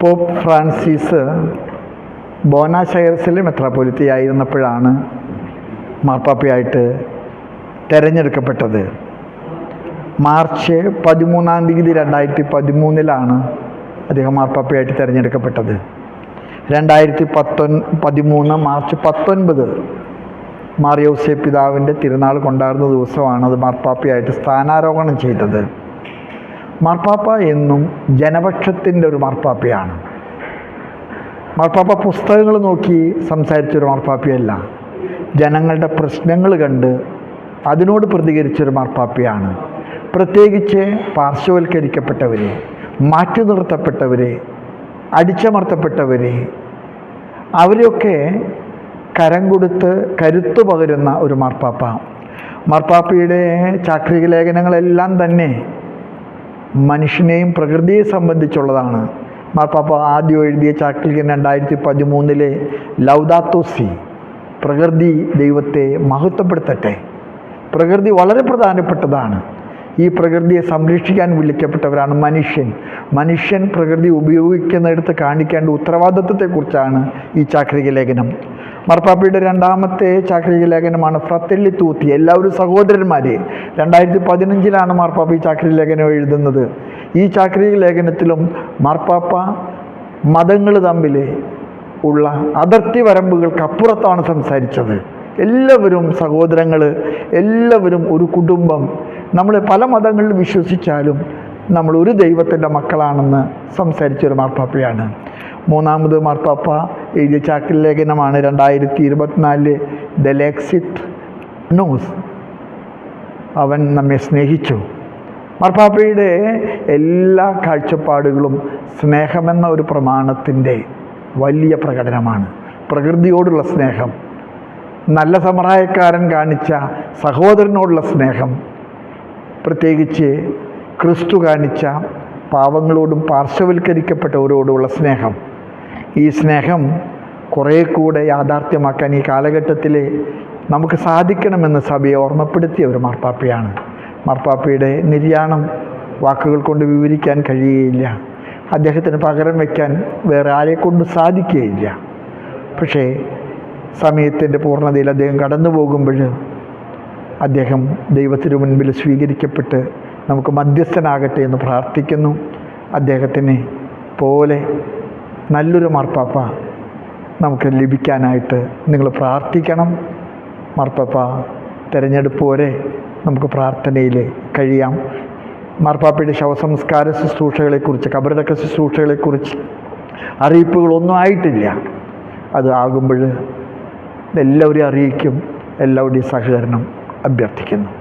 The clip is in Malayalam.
പോപ്പ് ഫ്രാൻസിസ് ബോനാശയർസിലെ മെത്രാപ്പൊലിത്തയായിരുന്നപ്പോഴാണ് മാർപ്പാപ്പയായിട്ട് തിരഞ്ഞെടുക്കപ്പെട്ടത്. മാർച്ച് പതിമൂന്നാം തീയതി രണ്ടായിരത്തി പതിമൂന്നിലാണ് അദ്ദേഹം മാർപ്പാപ്പയായിട്ട് തിരഞ്ഞെടുക്കപ്പെട്ടത്. രണ്ടായിരത്തി പത്തൊൻ പതിമൂന്ന് മാർച്ച് പത്തൊൻപത് മാറിയോസെ പിതാവിന്റെ തിരുനാൾ കൊണ്ടാടുന്ന ദിവസമാണ് അത് മാർപ്പാപ്പയായിട്ട് സ്ഥാനാരോഹണം ചെയ്തത്. മാർപ്പാപ്പ എന്നും ജനപക്ഷത്തിന്റെ ഒരു മാർപ്പാപ്പയാണ്. മാർപ്പാപ്പ പുസ്തകങ്ങൾ നോക്കി സംസാരിച്ചൊരു മാർപ്പാപ്പയല്ല. ജനങ്ങളുടെ പ്രശ്നങ്ങൾ കണ്ട് അതിനോട് പ്രതികരിച്ചൊരു മാർപ്പാപ്പയാണ്. പ്രത്യേകിച്ച് പാർശ്വവൽക്കരിക്കപ്പെട്ടവരെ മാറ്റി നിർത്തപ്പെട്ടവരെ അടിച്ചമർത്തപ്പെട്ടവരെ അവരെയൊക്കെ കരം കൊടുത്ത് കരുത്തു പകരുന്ന ഒരു മാർപ്പാപ്പ. മാർപ്പാപ്പയുടെ ചാക്രിക ലേഖനങ്ങളെല്ലാം തന്നെ മനുഷ്യനെയും പ്രകൃതിയെ സംബന്ധിച്ചുള്ളതാണ്. മാർപ്പാപ്പ ആദ്യം എഴുതിയ ചാക്കിൽ രണ്ടായിരത്തി പതിമൂന്നിലെ ലൗദാത്തോസി പ്രകൃതി ദൈവത്തെ മഹത്വപ്പെടുത്തട്ടെ. പ്രകൃതി വളരെ പ്രധാനപ്പെട്ടതാണ്. ഈ പ്രകൃതിയെ സംരക്ഷിക്കാൻ വിളിക്കപ്പെട്ടവരാണ് മനുഷ്യൻ. മനുഷ്യൻ പ്രകൃതി ഉപയോഗിക്കുന്നിടത്ത് കാണിക്കേണ്ട ഉത്തരവാദിത്വത്തെക്കുറിച്ചാണ് ഈ ചാക്രിക ലേഖനം. മാർപ്പാപ്പയുടെ രണ്ടാമത്തെ ചാക്രിക ലേഖനമാണ് ഫ്രത്തെല്ലി തൂത്തി. എല്ലാവരും സഹോദരന്മാരെ രണ്ടായിരത്തി പതിനഞ്ചിലാണ് മാർപ്പാപ്പ ഈ ചാക്രിക ലേഖനം എഴുതുന്നത്. ഈ ചാക്രിക ലേഖനത്തിലും മാർപ്പാപ്പ മതങ്ങൾ തമ്മിൽ ഉള്ള അതിർത്തി വരമ്പുകൾക്ക് അപ്പുറത്താണ് സംസാരിച്ചത്. എല്ലാവരും സഹോദരങ്ങൾ എല്ലാവരും ഒരു കുടുംബം. നമ്മൾ പല മതങ്ങളിൽ വിശ്വസിച്ചാലും നമ്മൾ ഒരു ദൈവത്തിന്റെ മക്കളാണെന്ന് സംസാരിച്ചൊരു മാർപ്പാപ്പയാണ് മൂന്നാമത് മാർപ്പാപ്പ എഴുതിയ ചാക്കിൽ ലേഖനമാണ് രണ്ടായിരത്തി ഇരുപത്തിനാലിൽ ദ ലെക്സിറ്റ് ന്യൂസ്. അവൻ നമ്മെ സ്നേഹിച്ചു. മാർപ്പാപ്പയുടെ എല്ലാ കാഴ്ചപ്പാടുകളും സ്നേഹമെന്ന ഒരു പ്രമാണത്തിന്റെ വലിയ പ്രകടനമാണ്. പ്രകൃതിയോടുള്ള സ്നേഹം നല്ല സമറായക്കാരൻ കാണിച്ച സഹോദരനോടുള്ള സ്നേഹം പ്രത്യേകിച്ച് ക്രിസ്തു കാണിച്ച പാവങ്ങളോടും പാർശ്വവൽക്കരിക്കപ്പെട്ടവരോടുള്ള സ്നേഹം. ഈ സ്നേഹം കുറേ കൂടെ യാഥാർത്ഥ്യമാക്കാൻ ഈ കാലഘട്ടത്തിൽ നമുക്ക് സാധിക്കണമെന്ന് സഭയെ ഓർമ്മപ്പെടുത്തിയ ഒരു മാർപ്പാപ്പയാണ്. മാർപ്പാപ്പയുടെ നിര്യാണം വാക്കുകൾ കൊണ്ട് വിവരിക്കാൻ കഴിയുകയില്ല. അദ്ദേഹത്തിന് പകരം വയ്ക്കാൻ വേറെ ആരെ കൊണ്ട് സാധിക്കുകയില്ല. പക്ഷേ സമയത്തിന്റെ പൂർണതയിൽ അദ്ദേഹം കടന്നു പോകുമ്പോൾ അദ്ദേഹം ദൈവത്തിന് മുൻപിൽ സ്വീകരിക്കപ്പെട്ട് നമുക്ക് മധ്യസ്ഥനാകട്ടെ എന്ന് പ്രാർത്ഥിക്കുന്നു. അദ്ദേഹത്തിന് പോലെ നല്ലൊരു മാർപ്പാപ്പ നമുക്ക് ലഭിക്കാനായിട്ട് നിങ്ങൾ പ്രാർത്ഥിക്കണം. മാർപ്പാപ്പ തിരഞ്ഞെടുപ്പ് വരെ നമുക്ക് പ്രാർത്ഥനയിൽ കഴിയാം. മാർപ്പാപ്പയുടെ ശവസംസ്കാര ശുശ്രൂഷകളെക്കുറിച്ച് കബറടക്ക ശുശ്രൂഷകളെക്കുറിച്ച് അറിയിപ്പുകളൊന്നും ആയിട്ടില്ല. അത് ആകുമ്പോൾ എല്ലാവരെയും അറിയിക്കും എല്ലാവരുടെയും സഹകരണം അഭ്യർത്ഥിക്കുന്നു.